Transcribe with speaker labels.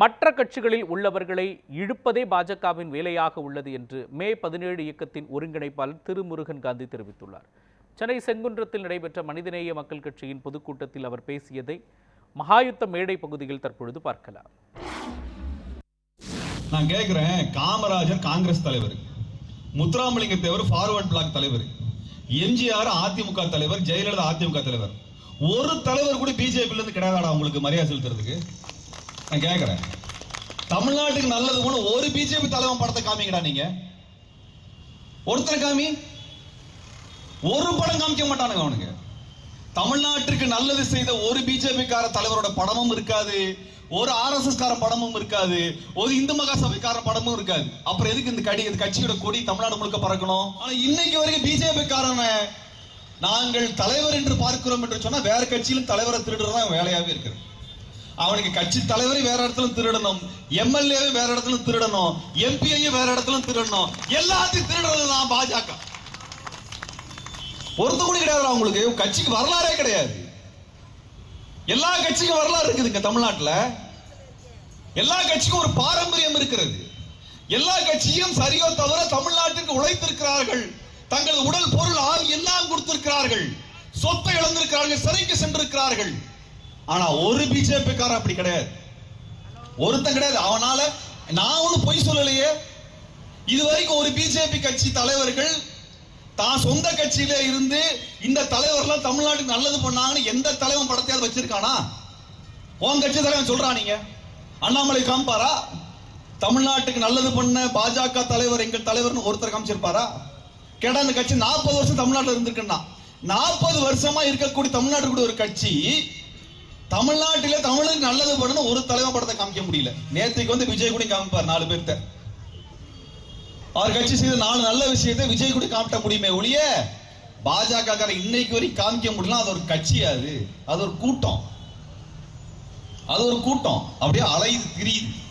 Speaker 1: மற்ற கட்சிகளில் உள்ளவர்களை இழுப்பதே பாஜகவின் வேலையாக உள்ளது என்று மே பதினேழு இயக்கத்தின் ஒருங்கிணைப்பாளர் திருமுருகன் காந்தி தெரிவித்துள்ளார். சென்னை செங்குன்றத்தில் நடைபெற்ற மனிதநேய மக்கள் கட்சியின் பொதுக்கூட்டத்தில் அவர் பேசியதை மகாயுத்த மேடை பகுதியில் தற்பொழுது பார்க்கலாம்.
Speaker 2: நான் கேட்கிறேன் காமராஜர் காங்கிரஸ் தலைவர் முத்துராமலிங்க தேவர் ஃபார்வர்ட் பிளாக் தலைவர் எம்ஜிஆர் அதிமுக தலைவர் ஜெயலலிதா அதிமுக தலைவர். ஒரு தலைவர் கூட பிஜேபில இருந்து கிடையாதாடா உங்களுக்கு மரியாதை செலுத்துறதுக்கு? நான் கேட்கிறேன் தமிழ்நாட்டுக்கு நல்லது கூட ஒரு பிஜேபி தலைவன் படத்தை காமிங்கடா நீங்க. ஒருத்தர் காமி? ஒரு படம் காமிக்க மாட்டானுங்க அவனுங்க தமிழ்நாட்டிற்கு நல்லது செய்த ஒரு பிஜேபி கார தலைவரோட படமும் இருக்காது. ஒரு ஆர்எஸ்எஸ் கார படமும் இருக்காது. ஒரு இந்து மகா சபைக்கார படமும் இருக்காது. அப்புறம் எதுக்கு இந்த கடி இந்த கட்சியோட கொடி தமிழ்நாடு முழுக்க பறக்கணும்? ஆனா இன்னைக்கு வரைக்கும் பிஜேபி காரன நாங்கள் தலைவர் என்று பார்க்கிறோம் என்று சொன்னா வேற கட்சியிலும் தலைவரை திருடுறதான் வேலையாவே இருக்குது. அவனுக்கு கட்சி தலைவரை வேற இடத்துல திருடணும் எம்எல்ஏ வேற இடத்துல திருடணும் எம்பியையும் வேற இடத்துல திருடணும் எல்லாத்தையும் திருடுறது தான் பாஜக. ஒருத்த கூட கிடையாது அவங்களுக்கு. கட்சிக்கு வரலாறே கிடையாது. எல்லா கட்சிக்கும் வரலாறு இருக்குதுங்க தமிழ்நாட்டுல. எல்லா கட்சிக்கும் ஒரு பாரம்பரியம் இருக்கிறது. எல்லா கட்சியும் சரியோ தவிர தமிழ்நாட்டிற்கு உழைத்திருக்கிறார்கள். தங்களது உடல் பொருள் ஆள் எல்லாம் கொடுத்திருக்கிறார்கள். சொத்தை இழந்திருக்கிறார்கள் சிறைக்கு சென்றிருக்கிறார்கள். ஆனா ஒரு பிஜேபி காரன் அப்படி கிடையாது. ஒருத்தன் கிடையாது. அவனால நான் ஒண்ணு பொய் சொல்லலையே. இது வரைக்கும் ஒரு பிஜேபி கட்சி தலைவர்கள் தான் சொந்த கட்சியில இருந்து இந்த தலைவர்லாம் தமிழ்நாட்டுக்கு நல்லது பண்ணாங்கன்னு எந்த தலைவன் படத்தையாவது வச்சிருக்கானா? உன் கட்சி தலைவன் சொல்றான் நீங்க. அண்ணாமலை காமிப்பாரா? தமிழ்நாட்டுக்கு நல்லது பண்ண பாஜக தலைவர் எங்கள் தலைவர்னு ஒருத்தர் காமிச்சிருப்பாரா? கேட்டா அந்த கட்சி நாற்பது வருஷம் தமிழ்நாட்டில் இருந்திருக்குன்னா. நாற்பது வருஷமா இருக்கக்கூடிய தமிழ்நாட்டுக்கு ஒரு கட்சி தமிழ்நாட்டில தமிழுக்கு நல்லது பண்ணணும் ஒரு தலைவன் படத்தை காமிக்க முடியல. நேத்துக்கு வந்து விஜய் கூட காமிப்பார் நாலு பேர்த்த. அவர் கட்சி செய்த நாலு நல்ல விஷயத்தை விஜய் கூட காமிட்ட முடியுமே ஒழிய பாஜக இன்னைக்கு வரைக்கும் காமிக்க முடியல அது ஒரு கட்சி அது. அது ஒரு கூட்டம். அது ஒரு கூட்டம். அப்படியே அலையுது திரியுது.